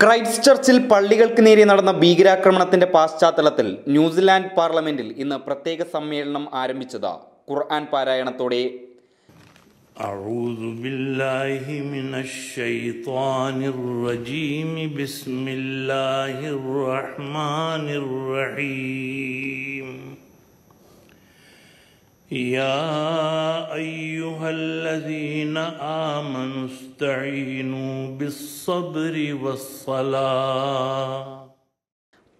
Christ ചർച്ചിൽ പള്ളികൾക്ക് നേരെ നടന്ന ഭീകരാക്രമണത്തിന്റെ പശ്ചാത്തലത്തിൽ ന്യൂസിലാൻഡ് പാർലമെന്റിൽ ഇന്ന് പ്രത്യേക സമ്മേളനം ആരംഭിച്ചത് ഖുർആൻ പാരായണത്തോടെ أعوذ بالله من الشيطان الرجيم بسم الله الرحمن الرحيم يا أيها الذين آمنوا استعينوا بالصبر والصلاة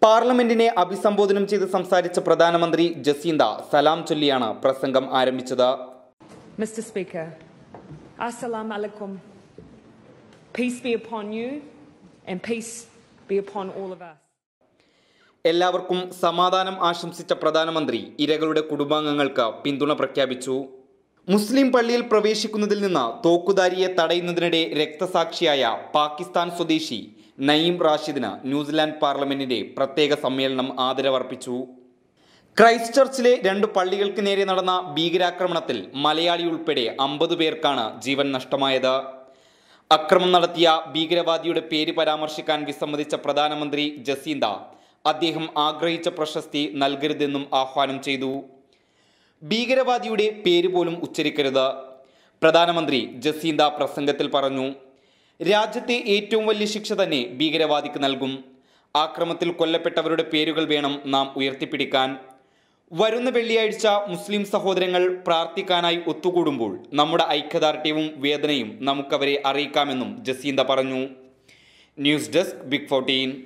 പാർലമെന്റിനെ അഭിസംബോധനം ചെയ്ത് സംസാരിച്ച പ്രധാനമന്ത്രി ജസീന്ത സലാം ചൊല്ലിയാണ് പ്രസംഗം ആരംഭിച്ചത് Mr. Speaker, Assalamu alaikum. Peace be upon you and peace be upon all of us. എല്ലാവർക്കും സമാധാനം ആശംസിച്ച പ്രധാനമന്ത്രി ഇരകളുടെ കുടുംബാംഗങ്ങൾക്ക് പിന്തുണ പ്രഖ്യാപിച്ചു മുസ്ലിം പള്ളിയിൽ പ്രവേശിക്കുന്നതിൽ നിന്ന് തോക്കുധാരിയെ തടയുന്നതിനിടെ രക്തസാക്ഷിയായ പാകിസ്ഥാൻ സ്വദേശി നയീം റാഷിദിന് ന്യൂസിലാൻഡ് പാർലമെന്റിന്റെ പ്രത്യേക സമ്മേളനം ആദരവർപ്പിച്ചു. ക്രൈസ്റ്റ് ചർച്ചിലെ രണ്ട് പള്ളികൾക്ക് നേരെ നടന്ന ഭീകരാക്രമണത്തിൽ മലയാളി ഉൾപ്പെടെ അമ്പത് പേർക്കാണ് ജീവൻ നഷ്ടമായത്. അക്രമം നടത്തിയ ഭീകരവാദിയുടെ പേര് പരാമർശിക്കാൻ വിസമ്മതിച്ച പ്രധാനമന്ത്രി ജസീന്ത അദ്ദേഹം ആഗ്രഹിച്ച പ്രശസ്തി നൽകരുതെന്നും ആഹ്വാനം ചെയ്തു. ഭീകരവാദിയുടെ പേര് പോലും ഉച്ചരിക്കരുത്. പ്രധാനമന്ത്രി ജസീന്ത പ്രസംഗത്തിൽ പറഞ്ഞു രാജ്യത്തെ ഏറ്റവും വലിയ ശിക്ഷ തന്നെ ഭീകരവാദിക്ക് നൽകും. ആക്രമത്തിൽ കൊല്ലപ്പെട്ടവരുടെ പേരുകൾ വേണം നാം ഉയർത്തിപ്പിടിക്കാൻ. വരുന്ന വെള്ളിയാഴ്ച മുസ്ലിം സഹോദരങ്ങൾ പ്രാർത്ഥിക്കാനായി ഒത്തുകൂടുമ്പോൾ നമ്മുടെ ഐക്യദാർഢ്യവും വേദനയും നമുക്കവരെ അറിയിക്കാമെന്നും ജസീന്ത പറഞ്ഞു. News desk big fourteen.